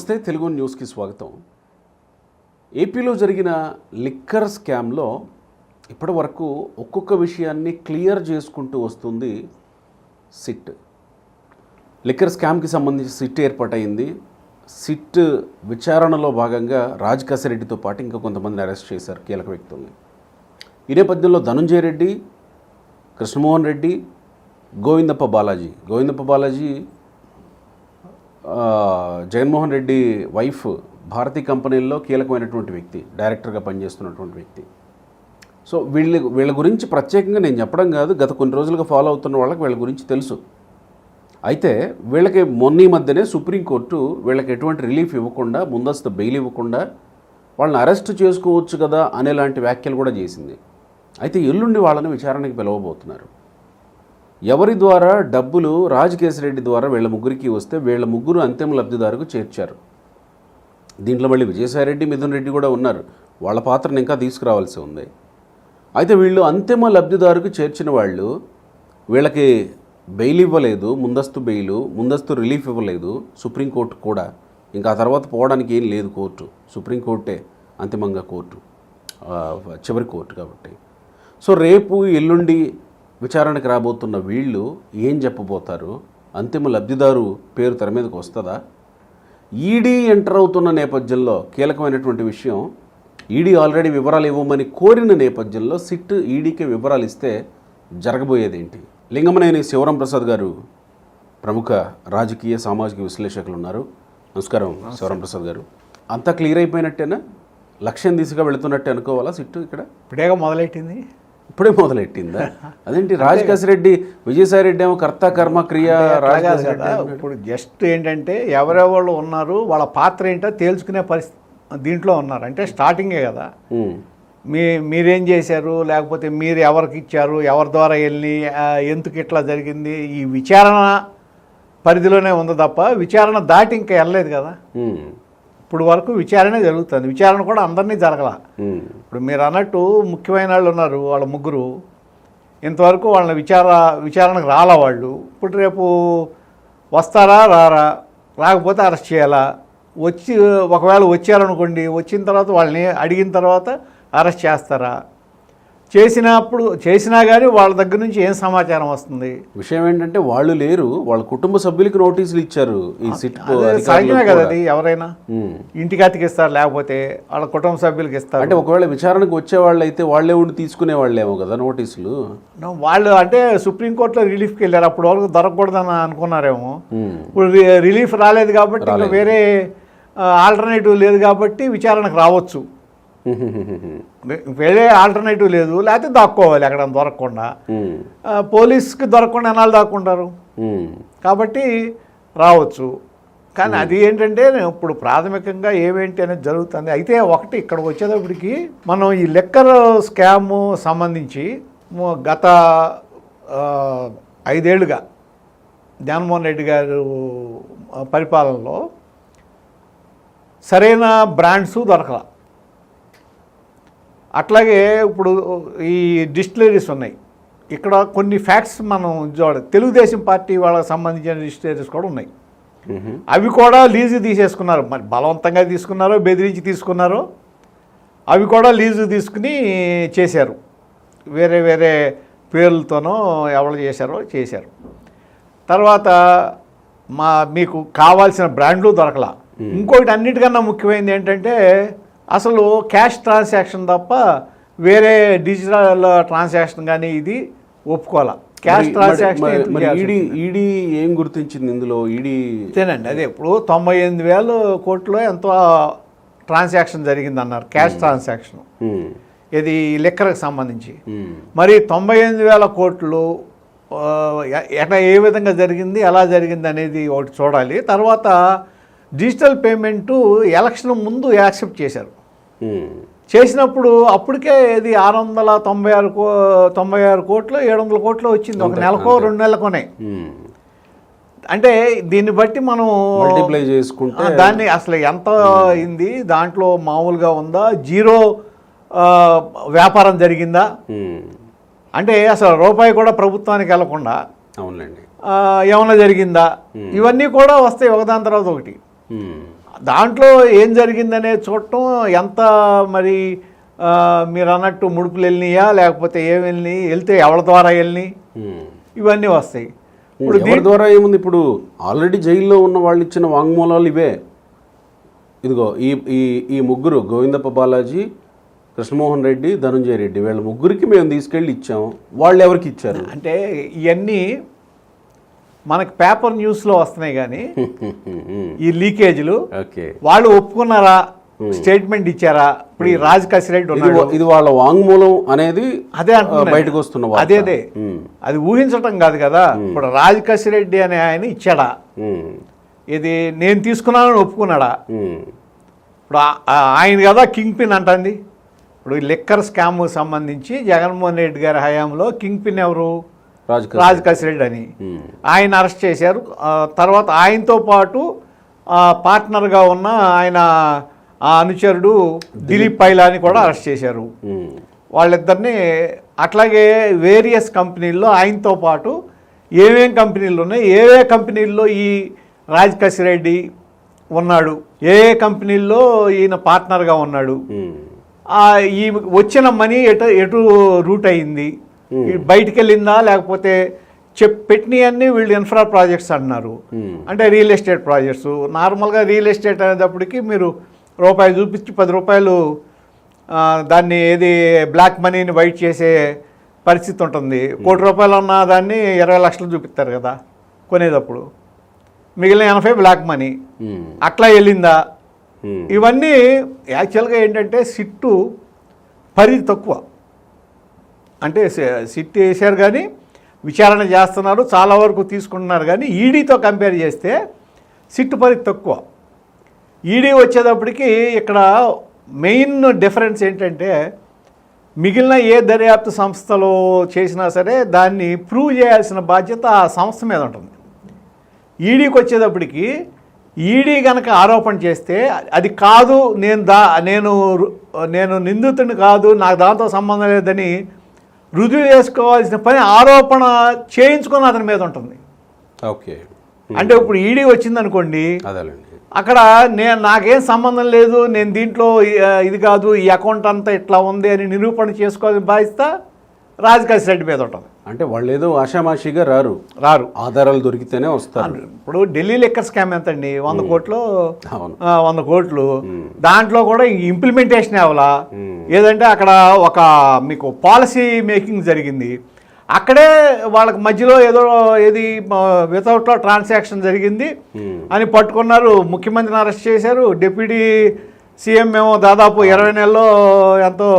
నమస్తే తెలుగు న్యూస్కి స్వాగతం. ఏపీలో జరిగిన లిక్కర్ స్కామ్లో ఇప్పటి వరకు ఒక్కొక్క విషయాన్ని క్లియర్ చేసుకుంటూ వస్తుంది సిట్. లిక్కర్ స్కామ్కి సంబంధించి సిట్ ఏర్పాటైంది. సిట్ విచారణలో భాగంగా రాజ్ రెడ్డితో పాటు ఇంకా కొంతమందిని అరెస్ట్ చేశారు కీలక వ్యక్తుల్ని. ఈ నేపథ్యంలో ధనుంజయ రెడ్డి కృష్ణమోహన్ రెడ్డి గోవిందప్ప బాలాజీ. గోవిందప్ప బాలాజీ జగన్మోహన్ రెడ్డి వైఫ్ భారతీ కంపెనీల్లో కీలకమైనటువంటి వ్యక్తి డైరెక్టర్గా పనిచేస్తున్నటువంటి వ్యక్తి. సో వీళ్ళ వీళ్ళ గురించి ప్రత్యేకంగా నేను చెప్పడం కాదు గత కొన్ని రోజులుగా ఫాలో అవుతున్న వాళ్ళకి వీళ్ళ గురించి తెలుసు. అయితే వీళ్ళకి మొన్న మధ్యనే సుప్రీంకోర్టు వీళ్ళకి ఎటువంటి రిలీఫ్ ఇవ్వకుండా ముందస్తు బెయిల్ ఇవ్వకుండా వాళ్ళని అరెస్ట్ చేసుకోవచ్చు కదా అనేలాంటి వ్యాఖ్యలు కూడా చేసింది. అయితే ఎల్లుండి వాళ్ళని విచారణకి పిలవబోతున్నారు. ఎవరి ద్వారా డబ్బులు రాజకేశరెడ్డి ద్వారా వీళ్ళ ముగ్గురికి వస్తే వీళ్ళ ముగ్గురు అంతిమ లబ్ధిదారుకు చేర్చారు. దీంట్లో మళ్ళీ విజయసాయిరెడ్డి మిథున్ రెడ్డి కూడా ఉన్నారు. వాళ్ళ పాత్రను ఇంకా తీసుకురావాల్సి ఉంది. అయితే వీళ్ళు అంతిమ లబ్ధిదారుకు చేర్చిన వాళ్ళు వీళ్ళకి బెయిల్ ఇవ్వలేదు ముందస్తు బెయిల్ ముందస్తు రిలీఫ్ ఇవ్వలేదు సుప్రీంకోర్టు కూడా. ఇంకా ఆ తర్వాత పోవడానికి ఏం లేదు కోర్టు. సుప్రీంకోర్టే అంతిమంగా కోర్టు చివరి కోర్టు కాబట్టి. సో రేపు ఎల్లుండి విచారణకు రాబోతున్న వీళ్ళు ఏం చెప్పబోతారు? అంతిమ లబ్ధిదారు పేరు తెర మీదకి వస్తుందా? ఈడీ ఎంటర్ అవుతున్న నేపథ్యంలో కీలకమైనటువంటి విషయం ఈడీ ఆల్రెడీ వివరాలు ఇవ్వమని కోరిన నేపథ్యంలో సిట్ ఈడీకి వివరాలు ఇస్తే జరగబోయేది ఏంటి లింగమనేని శివరాం ప్రసాద్ గారు ప్రముఖ రాజకీయ సామాజిక విశ్లేషకులు ఉన్నారు. నమస్కారం. శివరాం ప్రసాద్ గారు. అంతా క్లియర్ అయిపోయినట్టేనా? లక్ష్యం దిశగా వెళుతున్నట్టే అనుకోవాలా సిట్టు ఇక్కడ? ఇప్పుడేగా మొదలెట్టింది? ఇప్పుడే మొదలెట్టిందా? అదేంటి రాజకాశి రెడ్డి విజయసాయి రెడ్డి ఏమో కర్త కర్మ క్రియ రాజకాశి ఇప్పుడు జస్ట్ ఏంటంటే ఎవరెవరు ఉన్నారు వాళ్ళ పాత్ర ఏంటో తేల్చుకునే పరిస్థితి దీంట్లో ఉన్నారు. అంటే స్టార్టింగే కదా. మీ మీరేం చేశారు? లేకపోతే మీరు ఎవరికి ఇచ్చారు? ఎవరి ద్వారా వెళ్ళి ఎందుకు ఇట్లా జరిగింది? ఈ విచారణ పరిధిలోనే ఉంది తప్ప విచారణ దాటి ఇంకా వెళ్ళలేదు కదా. ఇప్పుడు వరకు విచారణ జరుగుతుంది. విచారణ కూడా అందరినీ జరగల. ఇప్పుడు మీరు అన్నట్టు ముఖ్యమైన వాళ్ళు ఉన్నారు వాళ్ళ ముగ్గురు. ఇంతవరకు వాళ్ళని విచార విచారణకు రాలా వాళ్ళు. ఇప్పుడు రేపు వస్తారా రారా? రాకపోతే అరెస్ట్ చేయాలా? వచ్చి ఒకవేళ వచ్చారనుకోండి వచ్చిన తర్వాత వాళ్ళని అడిగిన తర్వాత అరెస్ట్ చేస్తారా? చేసినప్పుడు చేసినా కానీ వాళ్ళ దగ్గర నుంచి ఏం సమాచారం వస్తుంది? విషయం ఏంటంటే వాళ్ళు లేరు వాళ్ళ కుటుంబ సభ్యులకి నోటీసులు ఇచ్చారు ఈ సిట్ సహజమే కదా అది ఎవరైనా. ఇంటికి అతికిస్తారు లేకపోతే వాళ్ళ కుటుంబ సభ్యులకి ఇస్తారు. అంటే ఒకవేళ విచారణకు వచ్చే వాళ్ళు అయితే వాళ్ళే ఉండి తీసుకునే వాళ్ళేమో కదా నోటీసులు. వాళ్ళు అంటే సుప్రీంకోర్టులో రిలీఫ్కి వెళ్ళారు అప్పుడు వరకు దొరకకూడదని అనుకున్నారేమో. ఇప్పుడు రిలీఫ్ రాలేదు కాబట్టి ఇంకా వేరే ఆల్టర్నేటివ్ లేదు కాబట్టి విచారణకు రావచ్చు. వేరే ఆల్టర్నేటివ్ లేదు లేకపోతే దాక్కోవాలి అక్కడ దొరకకుండా. పోలీస్కి దొరకకుండా ఎన్నాళ్ళు దాక్కుంటారు? కాబట్టి రావచ్చు. కానీ అది ఏంటంటే ఇప్పుడు ప్రాథమికంగా ఏమేంటి అనేది జరుగుతుంది. అయితే ఒకటి ఇక్కడికి వచ్చేటప్పటికి మనం ఈ లెక్కర్ స్కామ్ సంబంధించి గత ఆ, ఐదేళ్ళుగా జగన్మోహన్ రెడ్డి గారు పరిపాలనలో సరైన బ్రాండ్స్ దొరకల. అట్లాగే ఇప్పుడు ఈ డిస్టిలరీస్ ఉన్నాయి. ఇక్కడ కొన్ని ఫ్యాక్ట్స్ మనం చూడ తెలుగుదేశం పార్టీ వాళ్ళకి సంబంధించిన డిస్టిలరీస్ కూడా ఉన్నాయి. అవి కూడా లీజు తీసేసుకున్నారు. మరి బలవంతంగా తీసుకున్నారో బెదిరించి తీసుకున్నారో అవి కూడా లీజు తీసుకుని చేశారు. వేరే వేరే పేర్లతోనో ఎవరు చేశారో చేశారు. తర్వాత మా మీకు కావాల్సిన బ్రాండ్లు దొరకల. ఇంకొకటి అన్నిటికన్నా ముఖ్యమైనది ఏంటంటే అసలు క్యాష్ ట్రాన్సాక్షన్ తప్ప వేరే డిజిటల్ ట్రాన్సాక్షన్ కానీ ఇది ఒప్పుకోవాలా? క్యాష్ ట్రాన్సాక్షన్ ఈడీ ఈడీ ఏం గుర్తించింది ఇందులో? ఈడీ అంతేనండి అదే ఇప్పుడు తొంభై ఎనిమిది వేలు కోట్లో ఎంతో ట్రాన్సాక్షన్ జరిగింది అన్నారు క్యాష్ ట్రాన్సాక్షన్. ఇది లెక్కలకు సంబంధించి. మరి తొంభై ఎనిమిది వేల కోట్లు ఎట్లా ఏ విధంగా జరిగింది ఎలా జరిగింది అనేది ఒకటి చూడాలి. తర్వాత డిజిటల్ పేమెంటు ఎలక్షన్ ముందు యాక్సెప్ట్ చేశారు. చేసినప్పుడు అప్పటికే ఇది ఆరు వందల తొంభై ఆరు కో తొంభై ఆరు కోట్లు ఏడు వందల కోట్లు వచ్చింది. ఒక నెలకో. రెండు నెలలకోనే. ఉమ్. అంటే దీన్ని బట్టి మనం మల్టిప్లై చేసుకుంటే దాన్ని అసలు ఎంత అయింది? దాంట్లో మామూలుగా ఉందా? జీరో వ్యాపారం జరిగిందా? అంటే అసలు రూపాయి కూడా ప్రభుత్వానికి వెళ్ళకుండా అవునులేండి. ఆ, ఏమన్నా జరిగిందా? ఇవన్నీ కూడా వస్తాయి ఒకదాని తర్వాత ఒకటి. దాంట్లో ఏం జరిగిందనే చూడటం ఎంత మరి మీరు అన్నట్టు ముడుపులు వెళ్ళినాయా లేకపోతే ఏం వెళ్ళినాయి వెళ్తే ఎవరి ద్వారా వెళ్ళినాయి. ఇవన్నీ వస్తాయి. ఇప్పుడు ఎవరి ద్వారా ఏముంది? ఇప్పుడు ఆల్రెడీ జైల్లో ఉన్న వాళ్ళు ఇచ్చిన వాంగ్మూలాలు ఇవే. ఇదిగో ఈ ఈ ఈ ముగ్గురు గోవిందప్ప బాలాజీ కృష్ణమోహన్ రెడ్డి ధనుంజయ రెడ్డి వీళ్ళ ముగ్గురికి మేము తీసుకెళ్ళి ఇచ్చాం. వాళ్ళు ఎవరికి ఇచ్చారు? అంటే ఇవన్నీ మనకి పేపర్ న్యూస్లో వస్తున్నాయి కానీ ఈ లీకేజీలు వాళ్ళు ఒప్పుకున్నారా? స్టేట్మెంట్ ఇచ్చారా? ఇప్పుడు ఈ రాజ్ కసిరెడ్డి ఇది వాళ్ళ వాంగ్మూలం అనేది అదే. బయటకు వస్తున్న. అదే అదే. ఉమ్, అది ఊహించటం కాదు కదా. ఇప్పుడు రాజ్ కసిరెడ్డి అనే ఆయన ఇచ్చాడా? ఇది నేను తీసుకున్నానని ఒప్పుకున్నాడా? ఇప్పుడు ఆయన కదా కింగ్ పిన్ అంటుంది. ఇప్పుడు లిక్కర్ స్కామ్ సంబంధించి జగన్మోహన్ రెడ్డి గారి హయాంలో కింగ్ పిన్ ఎవరు? రాజ్ కసిరెడ్డి. అని. ఆయన అరెస్ట్ చేశారు. తర్వాత ఆయనతో పాటు పార్ట్నర్గా ఉన్న ఆయన అనుచరుడు దిలీప్. పైలాని కూడా అరెస్ట్ చేశారు. వాళ్ళిద్దరిని అట్లాగే వేరియస్ కంపెనీల్లో ఆయనతో పాటు ఏమేం కంపెనీలు ఉన్నాయి ఏ ఏ కంపెనీల్లో ఈ రాజ్ కసిరెడ్డి ఉన్నాడు ఏ ఏ కంపెనీల్లో ఈయన పార్ట్నర్గా ఉన్నాడు. ఈ వచ్చిన మనీ ఎటు ఎటు రూట్ అయింది? బయటికి వెళ్ళిందా లేకపోతే చెప్ పెట్టినవన్నీ వీళ్ళు ఇన్ఫ్రా ప్రాజెక్ట్స్ అంటున్నారు ఉమ్, అంటే రియల్ ఎస్టేట్ ప్రాజెక్ట్స్. నార్మల్గా రియల్ ఎస్టేట్ అనేటప్పటికి మీరు రూపాయి చూపించి పది రూపాయలు దాన్ని ఏది బ్లాక్ మనీని వైట్ చేసే పరిస్థితి ఉంటుంది. కోటి రూపాయలు ఉన్న దాన్ని ఇరవై లక్షలు చూపిస్తారు కదా కొనేటప్పుడు. మిగిలిన ఎనభై బ్లాక్ మనీ. అట్లా వెళ్ళిందా? ఇవన్నీ యాక్చువల్గా ఏంటంటే సిట్టు పరిధి తక్కువ. అంటే సి- సిట్ వేశారు కానీ విచారణ చేస్తున్నారు చాలా వరకు తీసుకుంటున్నారు కానీ ఈడీతో కంపేర్ చేస్తే సిట్టు పరిధి తక్కువ. ఈడీ వచ్చేటప్పటికి ఇక్కడ మెయిన్ డిఫరెన్స్ ఏంటంటే మిగిలిన ఏ దర్యాప్తు సంస్థలో చేసినా సరే దాన్ని ప్రూవ్ చేయాల్సిన బాధ్యత ఆ సంస్థ మీద ఉంటుంది. ఈడీకి వచ్చేటప్పటికి ఈడీ కనుక ఆరోపణ చేస్తే అది కాదు నేను దా నేను రు- నేను నిందితుడిని కాదు నాకు దాంతో సంబంధం లేదని రుజువు చేసుకోవాల్సిన పని ఆరోపణ చేయించుకొని అతని మీద ఉంటుంది. ఓకే. అంటే ఇప్పుడు ఈడీ వచ్చిందనుకోండి అదేలేండి. అక్కడ నేను నాకేం సంబంధం లేదు నేను దీంట్లో ఇది కాదు ఈ అకౌంట్ అంతా ఇట్లా ఉంది అని నిరూపణ చేసుకోవాలని బాధ్యత రాజకాశి రెడ్డి మీద ఉంటుంది. అంటే వాళ్ళు ఏదో ఆషామాషిగా రారు. రారు. ఆధారాలు దొరికితేనే వస్తారు. ఇప్పుడు ఢిల్లీ లెక్కర్ స్కామ్ ఎంత అండి వంద కోట్లు? వంద కోట్లు. దాంట్లో కూడా ఇంప్లిమెంటేషన్ అవ్వాలా మ్మ్. ఏదంటే అక్కడ ఒక మీకు పాలసీ మేకింగ్ జరిగింది. అక్కడే వాళ్ళకి మధ్యలో ఏదో ఏది వితౌట్ ట్రాన్సాక్షన్ జరిగింది అని పట్టుకున్నారు. ముఖ్యమంత్రిని అరెస్ట్ చేశారు. డిప్యూటీ సీఎం ఏమో దాదాపు ఇరవై నెలల్లో ఎంతో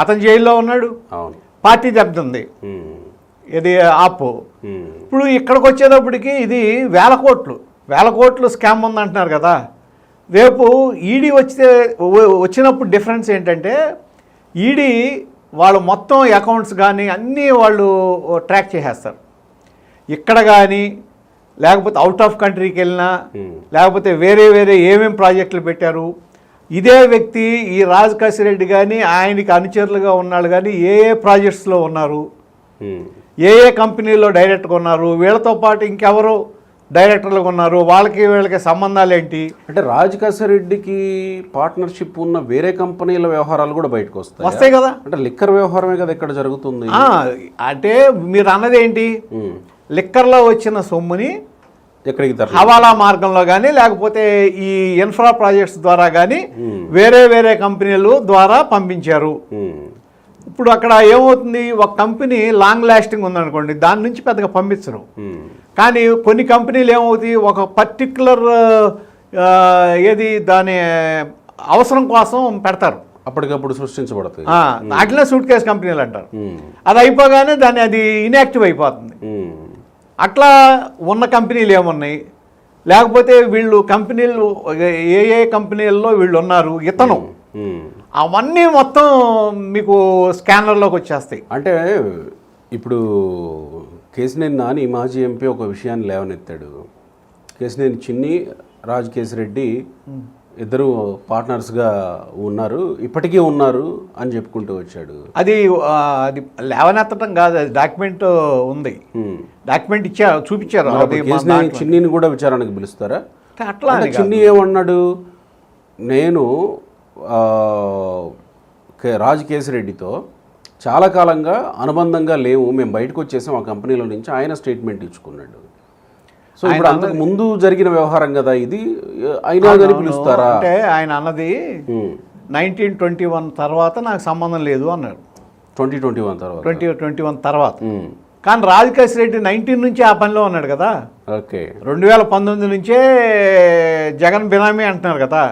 అతను జైల్లో ఉన్నాడు. పార్టీ దెబ్బతింది. ఇది ఆపు. ఇప్పుడు ఇక్కడికి వచ్చేటప్పటికి ఇది వేల కోట్లు. వేల కోట్లు స్కామ్ ఉందంటున్నారు కదా. రేపు ఈడీ వచ్చితే వచ్చినప్పుడు డిఫరెన్స్ ఏంటంటే ఈడీ వాళ్ళు మొత్తం అకౌంట్స్ కానీ అన్నీ వాళ్ళు ట్రాక్ చేసేస్తారు. ఇక్కడ కానీ లేకపోతే అవుట్ ఆఫ్ కంట్రీకి వెళ్ళినా లేకపోతే వేరే వేరే ఏమేం ప్రాజెక్టులు పెట్టారు. ఇదే వ్యక్తి ఈ రాజ్ రెడ్డి కానీ ఆయనకి అనుచరులుగా ఉన్నాడు కానీ ఏ ఏ ప్రాజెక్ట్స్లో ఉన్నారు? ఏ ఏ కంపెనీల్లో డైరెక్ట్గా ఉన్నారు వీళ్ళతో పాటు ఇంకెవరు డైరెక్టర్లుగా ఉన్నారు వాళ్ళకి వీళ్ళకి సంబంధాలు ఏంటి? అంటే రాజ్ రెడ్డికి పార్ట్నర్షిప్ ఉన్న వేరే కంపెనీల వ్యవహారాలు కూడా బయటకు వస్తాయి? వస్తాయి కదా. అంటే లిక్కర్ వ్యవహారమే కదా ఇక్కడ జరుగుతుంది. అంటే మీరు అన్నది ఏంటి? లిక్కర్లో వచ్చిన సొమ్ముని ఎక్కడికి హవాలా మార్గంలో కానీ లేకపోతే ఈ ఇన్ఫ్రా ప్రాజెక్ట్స్ ద్వారా కానీ వేరే వేరే కంపెనీలు ద్వారా పంపించారు. ఇప్పుడు అక్కడ ఏమవుతుంది? ఒక కంపెనీ లాంగ్ లాస్టింగ్ ఉందనుకోండి దాని నుంచి పెద్దగా పంపించరు. కానీ కొన్ని కంపెనీలు ఏమవుతాయి? ఒక పర్టికులర్ ఏది దాని అవసరం కోసం పెడతారు. అప్పటికప్పుడు సృష్టించబడతాయి. ఆ, అట్లనే సూట్ కేస్ కంపెనీలు అంటారు. అది అయిపోగానే దాన్ని అది ఇన్యాక్టివ్ అయిపోతుంది. అట్లా ఉన్న కంపెనీలు ఏమున్నాయి? లేకపోతే వీళ్ళు కంపెనీలు ఏ ఏ కంపెనీల్లో వీళ్ళు ఉన్నారు? ఇతను. అవన్నీ మొత్తం మీకు స్కానర్లోకి వచ్చేస్తాయి. అంటే ఇప్పుడు కేసినేని నాని మాజీ ఎంపీ ఒక విషయాన్ని లేవనెత్తాడు. కేసినేని చిన్ని రాజ్ ఇద్దరు పార్ట్నర్స్గా ఉన్నారు ఇప్పటికీ ఉన్నారు అని చెప్పుకుంటూ వచ్చాడు. అది అది లేవనెత్తడం కాదు అది డాక్యుమెంట్ ఉంది. డాక్యుమెంట్ ఇచ్చారు చూపించారు. చిన్నిని కూడా విచారణకు పిలుస్తారా? అట్లా. చిన్ని ఏమన్నాడు? నేను కేసిరెడ్డితో చాలా కాలంగా అనుబంధంగా లేవు. మేము బయటకు వచ్చేసాం ఆ కంపెనీలో నుంచి. ఆయన స్టేట్మెంట్ ఇచ్చుకున్నాడు. సో ఇప్పుడు అంతకు ముందు జరిగిన వ్యవహారం కదా ఇది. అయినా కానీ పిలుస్తారా? అంటే ఆయన అన్నది. నైన్టీన్ ట్వంటీ వన్ తర్వాత నాకు సంబంధం లేదు అన్నాడు. ట్వంటీ ట్వంటీ వన్ తర్వాత. ట్వంటీ ట్వంటీ వన్ తర్వాత. కానీ రాజకేశ్ రెడ్డి నైన్టీన్ నుంచి ఆ పనిలో ఉన్నాడు కదా ఓకే రెండు వేల పంతొమ్మిది నుంచే జగన్ బినామీ అంటున్నారు కదా.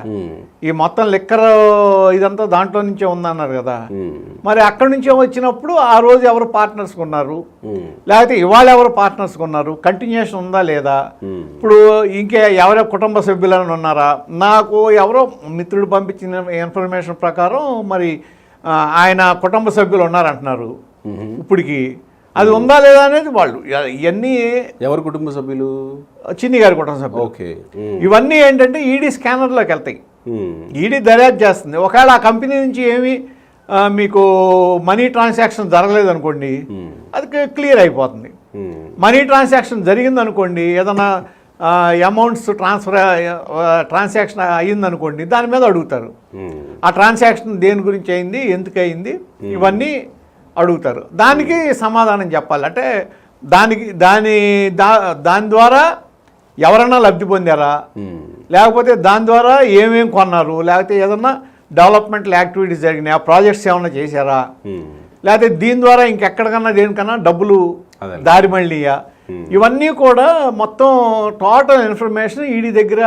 ఈ మొత్తం లిక్కర్ ఇదంతా దాంట్లో నుంచే ఉందన్నారు కదా. మరి అక్కడి నుంచే వచ్చినప్పుడు ఆ రోజు ఎవరు పార్ట్నర్స్ ఉన్నారు. లేకపోతే ఇవాళ ఎవరు పార్ట్నర్స్ ఉన్నారు కంటిన్యూషన్ ఉందా లేదా. ఇప్పుడు ఇంకే ఎవరో కుటుంబ సభ్యులని ఉన్నారా నాకు ఎవరో మిత్రుడు పంపించిన ఇన్ఫర్మేషన్ ప్రకారం మరి ఆయన కుటుంబ సభ్యులు ఉన్నారంటున్నారు. ఇప్పటికి అది ఉందా లేదా అనేది వాళ్ళు ఇవన్నీ ఎవరు కుటుంబ సభ్యులు చిన్ని గారి కుటుంబ సభ్యులు ఓకే. ఇవన్నీ ఏంటంటే ఈడీ స్కానర్లోకి వెళ్తాయి. ఈడీ దర్యాప్తు చేస్తుంది ఒకవేళ ఆ కంపెనీ నుంచి ఏమి మీకు మనీ ట్రాన్సాక్షన్ జరగలేదు అనుకోండి. అది క్లియర్ అయిపోతుంది. మనీ ట్రాన్సాక్షన్ జరిగిందనుకోండి ఏదైనా అమౌంట్స్ ట్రాన్స్ఫర్ ట్రాన్సాక్షన్ అయ్యిందనుకోండి దాని మీద అడుగుతారు. ఆ ట్రాన్సాక్షన్ దేని గురించి అయింది ఎందుకు అయింది ఇవన్నీ అడుగుతారు. దానికి సమాధానం చెప్పాలి. అంటే దానికి దాని దా దాని ద్వారా ఎవరన్నా లబ్ధి పొందారా. లేకపోతే దాని ద్వారా ఏమేం కొన్నారు? లేకపోతే ఏదన్నా డెవలప్మెంటల్ యాక్టివిటీస్ జరిగినాయి? ఆ ప్రాజెక్ట్స్ ఏమైనా చేశారా. లేకపోతే దీని ద్వారా ఇంకెక్కడికన్నా దేనికన్నా డబ్బులు. దారి మళ్ళీయా? ఇవన్నీ కూడా మొత్తం టోటల్ ఇన్ఫర్మేషన్ ఈడీ దగ్గర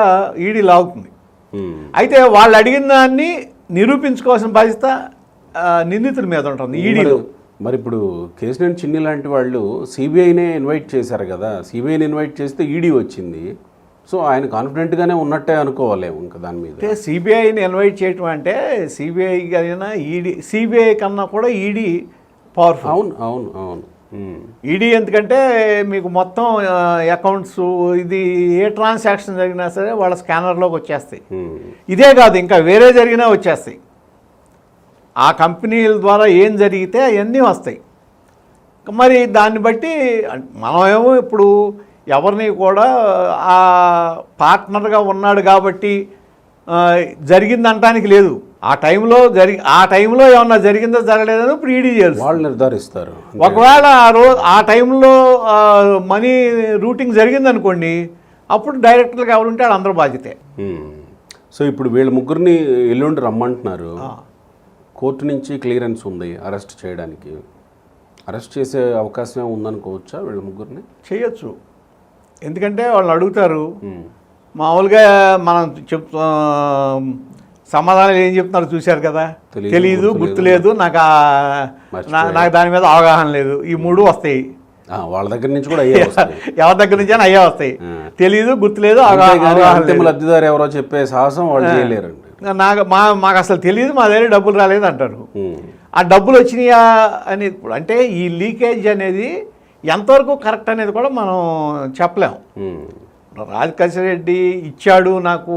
ఈడీ లాగుతుంది. అయితే వాళ్ళు అడిగిన దాన్ని నిరూపించుకోవాల్సిన బాధ్యత నిందితుల మీద ఉంటుంది ఈడీలో. మరి- ఇప్పుడు కేసినేని చిన్ని లాంటి వాళ్ళు సిబిఐనే ఇన్వైట్ చేశారు కదా. సిబిఐని ఇన్వైట్ చేస్తే ఈడీ వచ్చింది. సో ఆయన కాన్ఫిడెంట్గానే ఉన్నట్టే అనుకోవాలేము ఇంకా దాని మీద. అంటే సిబిఐని ఇన్వైట్ చేయటం అంటే సిబిఐ అయినా ఈడీ సిబిఐ కన్నా కూడా ఈడీ పవర్ఫుల్ అవును అవును అవును. ఈడీ ఎందుకంటే మీకు మొత్తం అకౌంట్స్ ఇది ఏ ట్రాన్సాక్షన్ జరిగినా సరే వాళ్ళ స్కానర్లోకి వచ్చేస్తాయి. ఇదే కాదు ఇంకా వేరే జరిగినా వచ్చేస్తాయి. ఆ కంపెనీల ద్వారా ఏం జరిగితే అవన్నీ వస్తాయి. మరి దాన్ని బట్టి మనమేమో ఇప్పుడు ఎవరిని కూడా ఆ పార్ట్నర్గా ఉన్నాడు కాబట్టి ఆ, జరిగిందంటానికి లేదు. ఆ టైంలో జరి ఆ టైంలో ఏమన్నా జరిగిందో జరగలేదో ఇప్పుడు ఈడీ చేస్తుంది. వాళ్ళు నిర్ధారిస్తారు. ఒకవేళ ఆ రోజు ఆ టైంలో మనీ రూటింగ్ జరిగిందనుకోండి అప్పుడు డైరెక్టర్గా ఎవరుంటే అందరూ బాధ్యతే. సో ఇప్పుడు వీళ్ళ ముగ్గురిని ఎల్లుండి రమ్మంటున్నారు. కోర్టు నుంచి క్లియరెన్స్ ఉంది అరెస్ట్ చేయడానికి. అరెస్ట్ చేసే అవకాశం ఉందనుకోవచ్చా వీళ్ళ ముగ్గురిని? చేయొచ్చు. ఎందుకంటే వాళ్ళు అడుగుతారు. మామూలుగా మనం చెప్ ఆ, సమాధానాలు ఏం చెప్తున్నారు చూశారు కదా? తెలీదు గుర్తులేదు. నాకు నాకు దాని మీద అవగాహన లేదు. ఈ మూడు వస్తాయి. వాళ్ళ దగ్గర నుంచి కూడా అయ్యే వస్తాయి. ఎవరి దగ్గర నుంచి అని అయ్యే వస్తాయి. ఆ. తెలీదు గుర్తులేదు అవగాహన. లబ్ధిదారు ఎవరో చెప్పే సాహసం వాళ్ళు చేయలేరండి. నాకు మా మాకు అసలు తెలియదు మా దగ్గర డబ్బులు రాలేదు అంటారు. ఆ డబ్బులు వచ్చినాయా అని ఇప్పుడు అంటే ఈ లీకేజ్ అనేది ఎంతవరకు కరెక్ట్ అనేది కూడా మనం చెప్పలేం ఉమ్. రాజకేశ్ రెడ్డి ఇచ్చాడు నాకు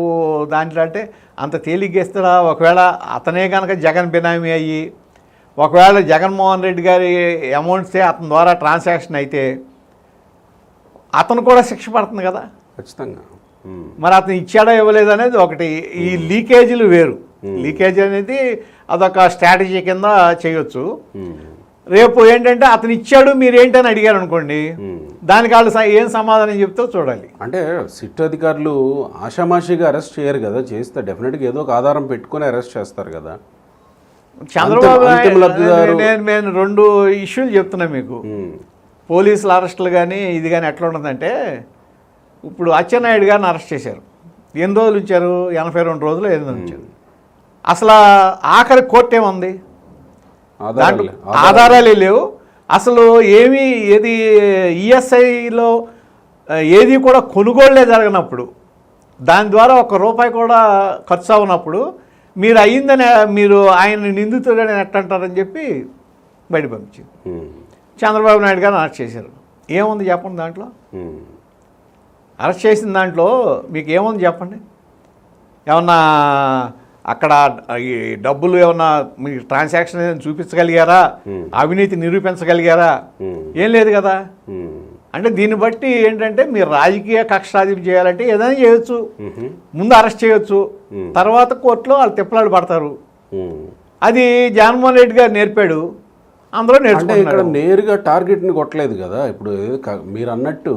దాంట్లో అంటే అంత తేలిగ్గిస్తాడా ఒకవేళ అతనే కనుక జగన్ బినామీ అయ్యి ఒకవేళ జగన్మోహన్ రెడ్డి గారి అమౌంట్సే అతని ద్వారా ట్రాన్సాక్షన్ అయితే అతను కూడా శిక్ష పడుతుంది కదా ఖచ్చితంగా. మరి అతను ఇచ్చాడా ఇవ్వలేదు అనేది ఒకటి. ఈ లీకేజీలు వేరు. లీకేజ్ అనేది అదొక స్ట్రాటజీ కింద చేయొచ్చు. రేపు ఏంటంటే అతను ఇచ్చాడు మీరు ఏంటని అడిగారు అనుకోండి. దానికి వాళ్ళు ఏం సమాధానం చెప్తే చూడాలి. అంటే సిట్ అధికారులు ఆషామాషిగా అరెస్ట్ చేయరు కదా చేస్తే డెఫినెట్గా ఏదో ఒక ఆధారం పెట్టుకొని అరెస్ట్ చేస్తారు కదా. చంద్రబాబు నేను నేను రెండు ఇష్యూలు చెప్తున్నా మీకు. పోలీసుల అరెస్టులు కానీ ఇది కానీ ఎట్లా ఉంటుందంటే ఇప్పుడు అచ్చెన్నాయుడు గారిని అరెస్ట్ చేశారు. ఎన్ని రోజులు ఉంచారు? ఎనభై రెండు రోజులు ఎనిమిది ఉంచారు. అసలు ఆఖరి కోర్టు ఏముంది? ఆధారాలు లేవు. అసలు ఏమి ఏది ఈఎస్ఐలో ఏది కూడా కొనుగోళ్ళే జరగనప్పుడు దాని ద్వారా ఒక రూపాయి కూడా ఖర్చు అవునప్పుడు మీరు అయ్యిందని మీరు ఆయన నిందితుడని ఎట్ట అంటారని చెప్పి బయట పంపించింది. చంద్రబాబు నాయుడు గారిని అరెస్ట్ చేశారు. ఏముంది చెప్పండి దాంట్లో. అరెస్ట్ చేసిన దాంట్లో మీకు ఏముంది చెప్పండి ఏమన్నా అక్కడ ఈ డబ్బులు ఏమన్నా మీ ట్రాన్సాక్షన్ ఏదైనా చూపించగలిగారా. అవినీతి నిరూపించగలిగారా. ఏం లేదు కదా. అంటే దీన్ని బట్టి ఏంటంటే మీరు రాజకీయ కక్ష సాధింపు చేయాలంటే ఏదైనా చేయొచ్చు. ముందు అరెస్ట్ చేయొచ్చు. తర్వాత కోర్టులో వాళ్ళు తిప్పలాడు పడతారు. అది జగన్మోహన్ రెడ్డి గారు నేర్పాడు అందరూ అంటే ఇక్కడ నేరుగా టార్గెట్ని కొట్టలేదు కదా ఇప్పుడు మీరు అన్నట్టు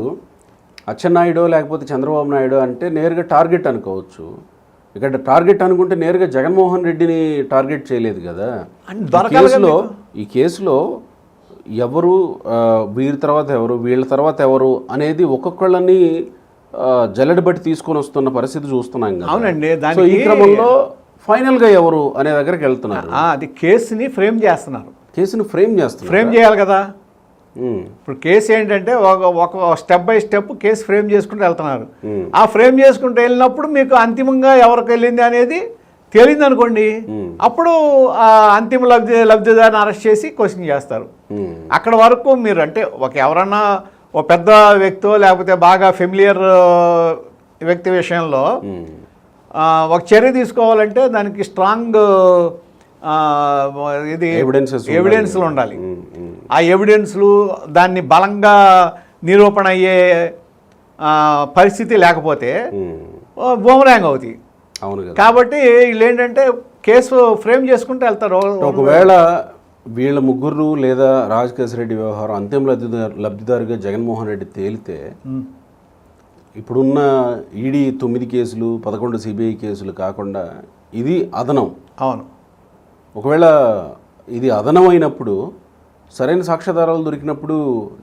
అచ్చెన్నాయుడు లేకపోతే చంద్రబాబు నాయుడు అంటే నేరుగా టార్గెట్ అనుకోవచ్చు. ఇక్కడ టార్గెట్ అనుకుంటే నేరుగా జగన్మోహన్ రెడ్డిని టార్గెట్ చేయలేదు కదా. కేసులో ఈ కేసులో ఎవరు వీరి తర్వాత ఎవరు వీళ్ళ తర్వాత ఎవరు అనేది ఒక్కొక్కళ్ళని ఆ, జల్లెడ బట్టి తీసుకొని వస్తున్న పరిస్థితి చూస్తున్నాం కదా. అవునండి, సో ఈ క్రమంలో ఫైనల్గా ఎవరు అనే దగ్గరికి వెళ్తున్నారు. అది కేసుని ఫ్రేమ్ చేస్తున్నారు. కేసును ఫ్రేమ్ చేస్తున్నారు. ఫ్రేమ్ చేయాలి కదా. ఇప్పుడు కేసు ఏంటంటే ఒక ఒక step by step case frame చేసుకుంటూ వెళ్తున్నారు. ఉమ్, ఆ ఫ్రేమ్ చేసుకుంటూ వెళ్ళినప్పుడు మీకు అంతిమంగా ఎవరికి వెళ్ళింది అనేది తేలింది అనుకోండి. ఉమ్, అప్పుడు ఆ అంతిమ లబ్ధి లబ్ధిదారిని అరెస్ట్ చేసి క్వశ్చన్ చేస్తారు. అక్కడ వరకు మీరు అంటే ఒక ఎవరన్నా ఒక పెద్ద వ్యక్తో లేకపోతే బాగా ఫెమిలియర్ వ్యక్తి విషయంలో ఒక చర్య తీసుకోవాలంటే దానికి స్ట్రాంగ్ ఇది. ఎవిడెన్స్లు ఉండాలి. ఆ ఎవిడెన్స్లు దాన్ని బలంగా నిరూపణ అయ్యే పరిస్థితి లేకపోతే. బూమరాంగ్ అవుతాయి. అవును కాబట్టి వీళ్ళు ఏంటంటే కేసు ఫ్రేమ్ చేసుకుంటూ వెళ్తారు. ఒకవేళ వీళ్ళ ముగ్గురు లేదా రాజకేశ్వర రెడ్డి వ్యవహారం అంతిమ లబ్ధిదారు లబ్ధిదారుగా జగన్మోహన్ రెడ్డి తేలితే. ఇప్పుడున్న ఈడీ తొమ్మిది కేసులు పదకొండు సిబిఐ కేసులు కాకుండా ఇది అదనం. అవును. ఒకవేళ ఇది అదనం అయినప్పుడు సరైన సాక్ష్యాధారాలు దొరికినప్పుడు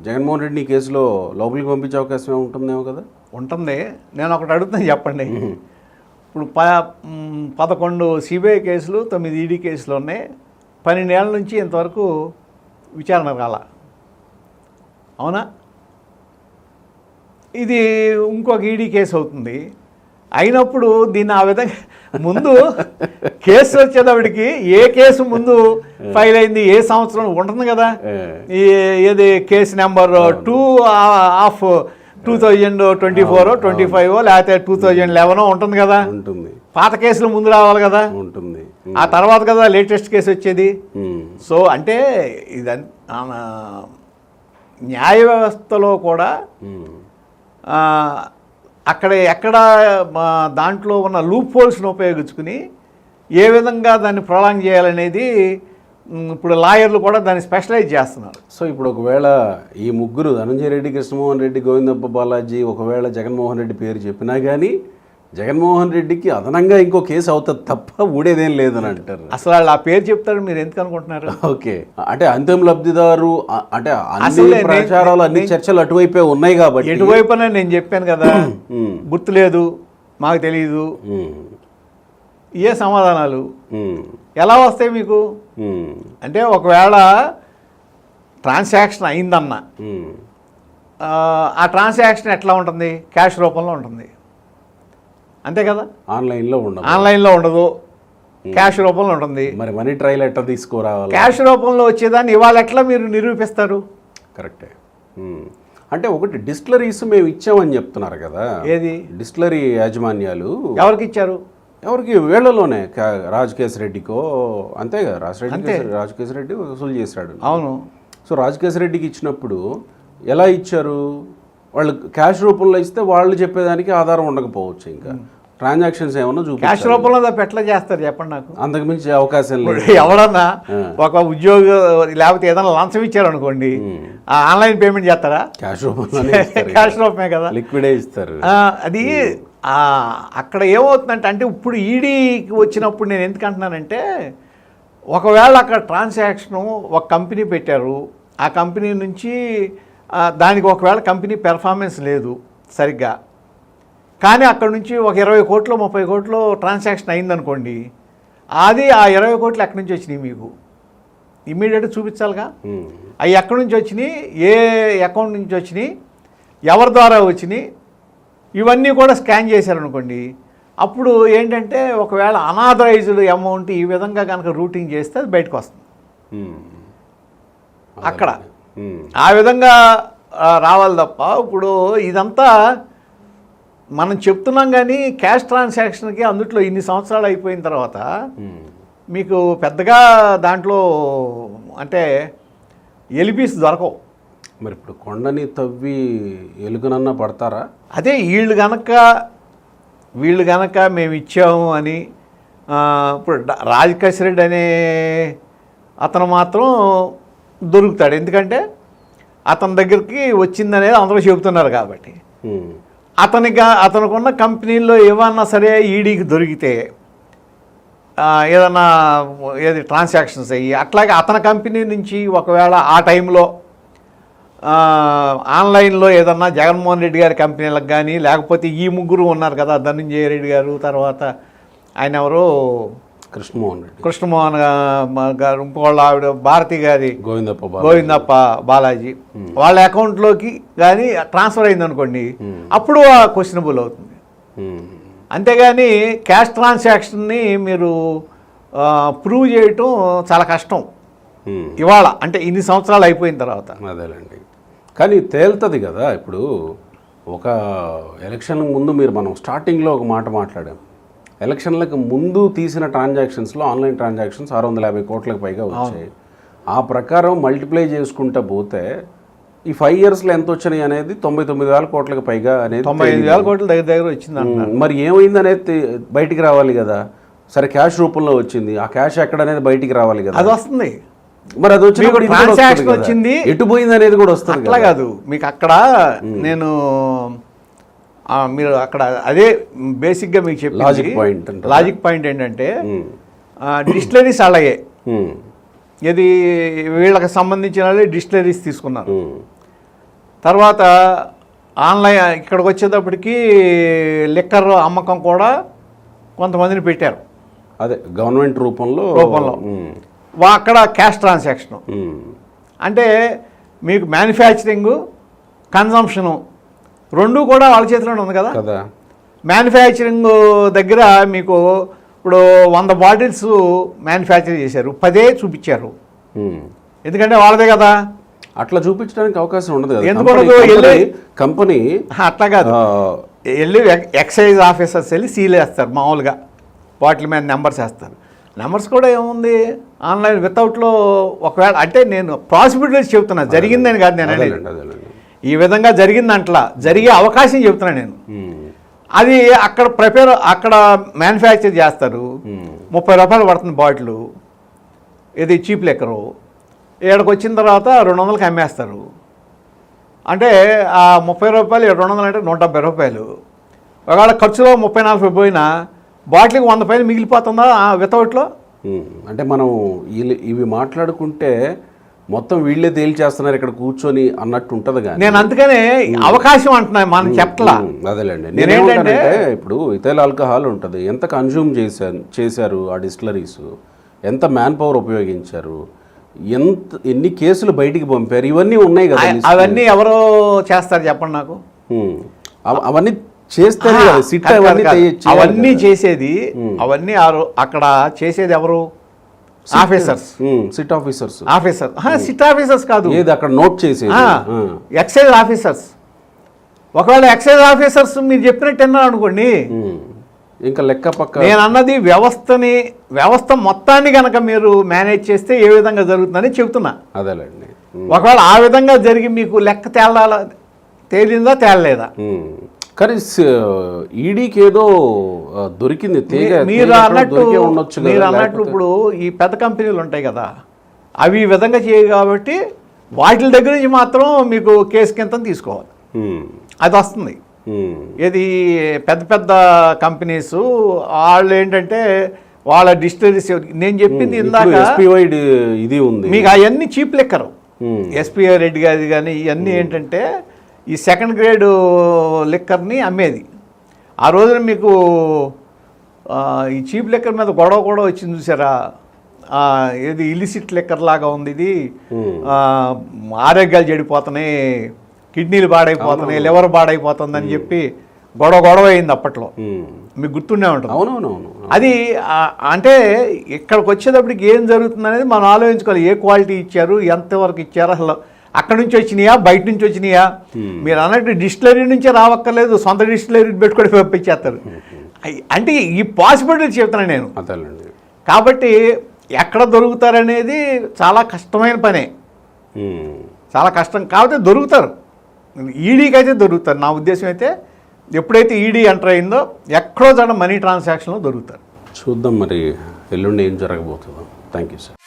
జగన్మోహన్ రెడ్డిని ఈ కేసులో లోపలికి పంపించే అవకాశం ఉంటుందేమో కదా? ఉంటుంది. నేను ఒకటి అడుగుతాను చెప్పండి. ఇప్పుడు ప పదకొండు సిబిఐ కేసులు తొమ్మిది ఈడీ కేసులు ఉన్నాయి. పన్నెండేళ్ళ నుంచి ఇంతవరకు విచారణ కాల అవునా? ఇది ఇంకొక ఈడీ కేసు అవుతుంది. అయినప్పుడు దీన్ని ఆ విధంగా ముందు కేసు వచ్చేటప్పటికి ఏ కేసు ముందు ఫైల్ అయింది? ఏ సంవత్సరం ఉంటుంది కదా? ఏది case number two of two thousand twenty four twenty five లేకపోతే టూ థౌజండ్ లెవెన్ ఉంటుంది కదా? ఉంటుంది. పాత కేసులు ముందు రావాలి కదా? ఉంటుంది. ఆ తర్వాత కదా లేటెస్ట్ కేసు వచ్చేది? సో అంటే ఆమె న్యాయ వ్యవస్థలో కూడా అక్కడ ఎక్కడ మా దాంట్లో ఉన్న లూప్ హోల్స్ని ఉపయోగించుకుని ఏ విధంగా దాన్ని ప్రొలాంగ్ చేయాలనేది ఇప్పుడు లాయర్లు కూడా దాన్ని స్పెషలైజ్ చేస్తున్నారు. సో ఇప్పుడు ఒకవేళ ఈ ముగ్గురు ధనంజయ రెడ్డి కృష్ణమోహన్ రెడ్డి గోవిందప్ప బాలాజీ ఒకవేళ జగన్మోహన్ రెడ్డి పేరు చెప్పినా కానీ జగన్మోహన్ రెడ్డికి అదనంగా ఇంకో కేసు అవుతుంది తప్ప ఊడేదేం లేదని అంటారు. అసలు వాళ్ళు ఆ పేరు చెప్తారు మీరు ఎందుకు అనుకుంటున్నారు? ఓకే. అంటే అంతిమ లబ్ధిదారు అంటే అన్ని ప్రచారాలు అన్ని చర్చలు అటువైపే ఉన్నాయి కాబట్టి. ఎటువైపున నేను చెప్పాను కదా గుర్తులేదు మాకు తెలియదు ఏ సమాధానాలు? ఎలా వస్తాయి మీకు? అంటే ఒకవేళ ట్రాన్సాక్షన్ అయిందన్న ఆ ట్రాన్సాక్షన్ ఎట్లా ఉంటుంది? క్యాష్ రూపంలో ఉంటుంది. అంతే కదా? ఆన్లైన్లో ఉండదు. ఆన్లైన్లో ఉండదు. క్యాష్ రూపంలో ఉంటుంది. మరి మనీ ట్రయల్ ఎట్లా తీసుకురావాలి? క్యాష్ రూపంలో వచ్చేదాన్ని ఇవాళ ఎట్లా మీరు నిరూపిస్తారు? కరెక్టే. అంటే ఒకటి డిస్టిలరీస్ మేము ఇచ్చామని చెప్తున్నారు కదా. ఏది? డిస్టిలరీ యాజమాన్యాలు. ఎవరికి ఇచ్చారు? ఎవరికి? వీళ్ళలోనే. కా- రాజకేశ్ రెడ్డికో అంతే కదా? రాజరెడ్డి. రాజకేశ్ రెడ్డి వసూలు చేశాడు. అవును. సో రాజకేశ్ రెడ్డికి ఇచ్చినప్పుడు ఎలా ఇచ్చారు? వాళ్ళు క్యాష్ రూపంలో ఇస్తే వాళ్ళు చెప్పేదానికి ఆధారం ఉండకపోవచ్చు ఇంకా. ట్రాన్సాక్షన్స్ ఏమన్నా క్యాష్ చూపించాలి రూపంలో తప్ప ఎట్లా చేస్తారు చెప్పండి నాకు. అంతకు మించి అవకాశం లేదు. ఆ. ఒక ఉద్యోగ లేకపోతే ఏదైనా లంచం ఇచ్చారనుకోండి ఆ ఆన్లైన్ పేమెంట్ చేస్తారా? క్యాష్ రూపంలోనే క్యాష్ రూపమే కదా. లిక్విడే ఇస్తారు. అది అక్కడ ఏమవుతుందంటే అంటే ఇప్పుడు ఈడీకి వచ్చినప్పుడు నేను ఎందుకు అంటున్నానంటే ఒకవేళ అక్కడ ట్రాన్సాక్షను ఒక కంపెనీ పెట్టారు ఆ కంపెనీ నుంచి దానికి ఒకవేళ కంపెనీ పెర్ఫార్మెన్స్ లేదు సరిగ్గా కానీ అక్కడ నుంచి ఒక ఇరవై కోట్లు ముప్పై కోట్లు ట్రాన్సాక్షన్ అయిందనుకోండి అది ఆ ఇరవై కోట్లు ఎక్కడి నుంచి వచ్చినాయి మీకు? ఇమ్మీడియట్గా చూపించాలిగా? ఉమ్. అవి ఎక్కడి నుంచి వచ్చినాయి? ఏ అకౌంట్ నుంచి వచ్చినాయి? ఎవరి ద్వారా వచ్చినాయి? ఇవన్నీ కూడా స్కాన్ చేశారనుకోండి అప్పుడు ఏంటంటే ఒకవేళ అనాథరైజ్డ్ అమౌంట్ ఈ విధంగా కనుక రూటింగ్ చేస్తే అది బయటకు వస్తుంది. ఉమ్. అక్కడ. ఉమ్. ఆ విధంగా రావాలి తప్ప ఇప్పుడు ఇదంతా మనం చెప్తున్నాం కానీ క్యాష్ ట్రాన్సాక్షన్కి అందుట్లో ఇన్ని సంవత్సరాలు అయిపోయిన తర్వాత. మీకు పెద్దగా దాంట్లో అంటే ఎలిపీస్ దొరకవు. మరి ఇప్పుడు కొండని తవ్వి ఎలుగునన్నా పడతారా? అదే వీళ్ళు గనక వీళ్ళు గనక మేము ఇచ్చాము అని ఇప్పుడు రాజకేశ్ రెడ్డి అనే అతను మాత్రం దొరుకుతాడు. ఎందుకంటే అతని దగ్గరికి వచ్చిందనేది అందరూ చెబుతున్నారు కాబట్టి. అతనిగా అతనుకున్న కంపెనీల్లో ఏమన్నా సరే ఈడీకి దొరికితే ఏదన్నా ఏది ట్రాన్సాక్షన్స్ అయ్యి అట్లాగే అతని కంపెనీ నుంచి ఒకవేళ ఆ టైంలో ఆన్లైన్లో ఏదన్నా జగన్మోహన్ రెడ్డి గారి కంపెనీలకు కానీ లేకపోతే ఈ ముగ్గురు ఉన్నారు కదా ధనంజయ రెడ్డి గారు తర్వాత ఆయన ఎవరు కృష్ణమోహన్ రెడ్డి. కృష్ణమోహన్ గారు ఇంకోళ్ళ ఆవిడ భారతి గారి గోవిందప్ప గోవిందప్ప బాలాజీ. వాళ్ళ అకౌంట్లోకి కానీ ట్రాన్స్ఫర్ అయింది అనుకోండి అప్పుడు క్వశ్చనబుల్ అవుతుంది. ఉమ్, అంతేగాని క్యాష్ ట్రాన్సాక్షన్ని మీరు ప్రూవ్ చేయటం చాలా కష్టం. ఇవాళ అంటే ఇన్ని సంవత్సరాలు అయిపోయిన తర్వాత. అదేలేండి. కానీ తేలుతుంది కదా ఇప్పుడు. ఒక ఎలక్షన్ ముందు మీరు మనం స్టార్టింగ్లో ఒక మాట మాట్లాడాం. ఎలక్షన్లకు ముందు తీసిన ట్రాన్సాక్షన్స్లో ఆన్లైన్ ట్రాన్సాక్షన్స్ ఆరు వందల యాభై కోట్లకు పైగా వచ్చాయి. ఆ ప్రకారం మల్టిప్లై చేసుకుంటా పోతే ఈ ఫైవ్ ఇయర్స్లో ఎంత వచ్చినాయి అనేది తొంభై తొమ్మిది వేల కోట్లకు పైగా అనేది తొంభై ఐదు వేల కోట్ల దగ్గర దగ్గర వచ్చింది మరి ఏమైంది అనేది బయటికి రావాలి కదా. సరే క్యాష్ రూపంలో వచ్చింది. ఆ క్యాష్ ఎక్కడ అనేది బయటికి రావాలి కదా. అది వస్తుంది. మరి అది. వచ్చింది. ఎటు పోయింది అనేది కూడా వస్తుంది అట్లా కదా. మీకు అక్కడ నేను మీరు అక్కడ అదే బేసిక్గా మీకు చెప్పి point అంటారా? లాజిక్ పాయింట్ ఏంటంటే డిస్టిలరీస్ అలాగే. ఉమ్, ఇది వీళ్ళకి సంబంధించిన డిస్టిలరీస్ తీసుకున్నారు. ఉమ్, తర్వాత ఆన్లైన్ ఇక్కడికి వచ్చేటప్పటికి లిక్కర్ అమ్మకం కూడా కొంతమందిని పెట్టారు. అదే గవర్నమెంట్ రూపంలో రూపంలో. అక్కడ క్యాష్ ట్రాన్సాక్షన్. అంటే మీకు మ్యానుఫ్యాక్చరింగు కన్జంప్షను రెండు కూడా వాళ్ళ చేతిలోనే ఉంది కదా? కదా. మ్యానుఫ్యాక్చరింగ్ దగ్గర మీకు ఇప్పుడు వంద బాటిల్స్ మ్యానుఫ్యాక్చర్ చేశారు. పదే చూపించారు. ఎందుకంటే వాళ్ళదే కదా? అట్లా చూపించడానికి అవకాశం ఉండదు ఎందుకు కంపెనీ- అట్లా కాదు. వెళ్ళి ఎక్- ఎక్సైజ్ ఆఫీసర్స్ వెళ్ళి సీల్ వేస్తారు మామూలుగా. బాటిల్ మీద నెంబర్స్ వేస్తారు. నెంబర్స్ కూడా ఏముంది? ఆన్లైన్ వితౌట్లో ఒకవేళ అంటే నేను పాసిబిలిటీస్ చెప్తున్నా. జరిగిందని కాదు నేను అనేది. ఈ విధంగా జరిగిందంట్లా జరిగే అవకాశం చెప్తున్నా నేను. ఉమ్, అది అక్కడ ప్రిపేర్ అక్కడ మ్యానుఫ్యాక్చర్ చేస్తారు. ఉమ్, ముప్పై రూపాయలు పడుతుంది బాటిల్. ఇది చీప్ లెక్కరు. ఇక్కడికి వచ్చిన తర్వాత రెండు వందలకి అమ్మేస్తారు. అంటే ఆ ముప్పై రూపాయలు రెండు వందలు అంటే నూట డెబ్బై రూపాయలు. ఒకవేళ ఖర్చులో ముప్పై నలభై పోయినా బాటిల్కి వంద పైన మిగిలిపోతుందా వితౌట్లో ఉమ్. అంటే మనం ఇవి మాట్లాడుకుంటే మొత్తం వీళ్ళే తేల్చేస్తున్నారు ఇక్కడ కూర్చొని అన్నట్టు ఉంటది కానీ. నేను అందుకనే అవకాశం అంటున్నా మనం చెప్పలా. అదేలేండి. నేనేంటంటే- ఇప్పుడు ఇథైల్ ఆల్కహాల్ ఉంటుంది. ఎంత కన్జ్యూమ్ చేశారు చేశారు ఆ డిస్టిలరీస్ ఎంత మ్యాన్ పవర్ ఉపయోగించారు? ఎంత ఎన్ని కేసులు బయటికి పంపారు? ఇవన్నీ ఉన్నాయి కదా. అవన్నీ ఎవరో చేస్తారు చెప్పండి నాకు. అవన్నీ కాదు, అవన్నీ. చేసేది అవన్నీ అక్కడ చేసేది ఎవరు? Officers SIT officers officer SIT officers కాదు. ఏది అక్కడ నోట్ ఆ. ఎక్సైజ్ ఆఫీసర్స్ ఒకవేళ ఎక్సైజ్ ఆఫీసర్స్ మీరు చెప్పినట్టు విన్నారు అనుకోండి. ఉమ్. ఇంకా లెక్క పక్క నేను అన్నది వ్యవస్థని వ్యవస్థ మొత్తాన్ని కనుక మీరు మేనేజ్ చేస్తే ఏ విధంగా జరుగుతుందని చెబుతున్నా. అదేలేండి. ఉమ్. ఒకవేళ ఆ విధంగా జరిగి మీకు లెక్క తేలాల తేలిందా తేలలేదా? ఉమ్. కానీ ఈడీకి ఏదో ఆ, దొరికింది మీరు అన్నట్టు మీరు లేకపోతే- ఇప్పుడు ఈ పెద్ద కంపెనీలు ఉంటాయి కదా అవి ఈ విధంగా చేయవు కాబట్టి వాటి దగ్గర నుంచి మాత్రం మీకు కేసు కింద తీసుకోవాలి. అది వస్తుంది. ఇది పెద్ద పెద్ద కంపెనీస్ వాళ్ళు ఏంటంటే వాళ్ళ డిస్టిలరీస్ నేను చెప్పింది ఇందాక ఇది ఉంది మీకు అవన్నీ చీప్ లెక్కరు. ఎస్పీఐ రెడ్డి గారి కానీ ఇవన్నీ ఏంటంటే ఈ సెకండ్ గ్రేడ్ లిక్కర్ని అమ్మేది. ఆ రోజున మీకు ఈ చీప్ లెక్కర్ మీద గొడవ కూడా వచ్చింది చూసారా? ఏది ఇలిసిట్ లెక్కర్ లాగా ఉంది ఇది. ఆరోగ్యాలు చెడిపోతున్నాయి కిడ్నీలు పాడైపోతున్నాయి లివర్ పాడైపోతుందని చెప్పి గొడవ గొడవ అయింది అప్పట్లో. మీకు గుర్తుండే ఉంటుంది. అవునవునవును. అది అంటే ఇక్కడికి వచ్చేటప్పటికి ఏం జరుగుతుంది అనేది మనం ఆలోచించుకోవాలి. ఏ క్వాలిటీ ఇచ్చారు ఎంతవరకు ఇచ్చారు అసలు అక్కడ నుంచి వచ్చినాయా? బయట నుంచి వచ్చినాయా? మీరు అన్నట్టు డిస్టిలరీ నుంచే రావక్కర్లేదు సొంత డిస్టిలరీ పెట్టుకొని పంపించేస్తారు. అంటే ఈ పాసిబిలిటీ చెప్తున్నాను నేను. కాబట్టి ఎక్కడ దొరుకుతారనేది చాలా కష్టమైన పనే. చాలా కష్టం. కాబట్టి దొరుకుతారు. ఈడీకి అయితే దొరుకుతారు. నా ఉద్దేశం అయితే ఎప్పుడైతే ఈడీ ఎంటర్ అయిందో ఎక్కడో చోట మనీ ట్రాన్సాక్షన్లో దొరుకుతారు. చూద్దాం మరి ఎల్లుండి ఏం జరగబోతుందో. Thank you sir.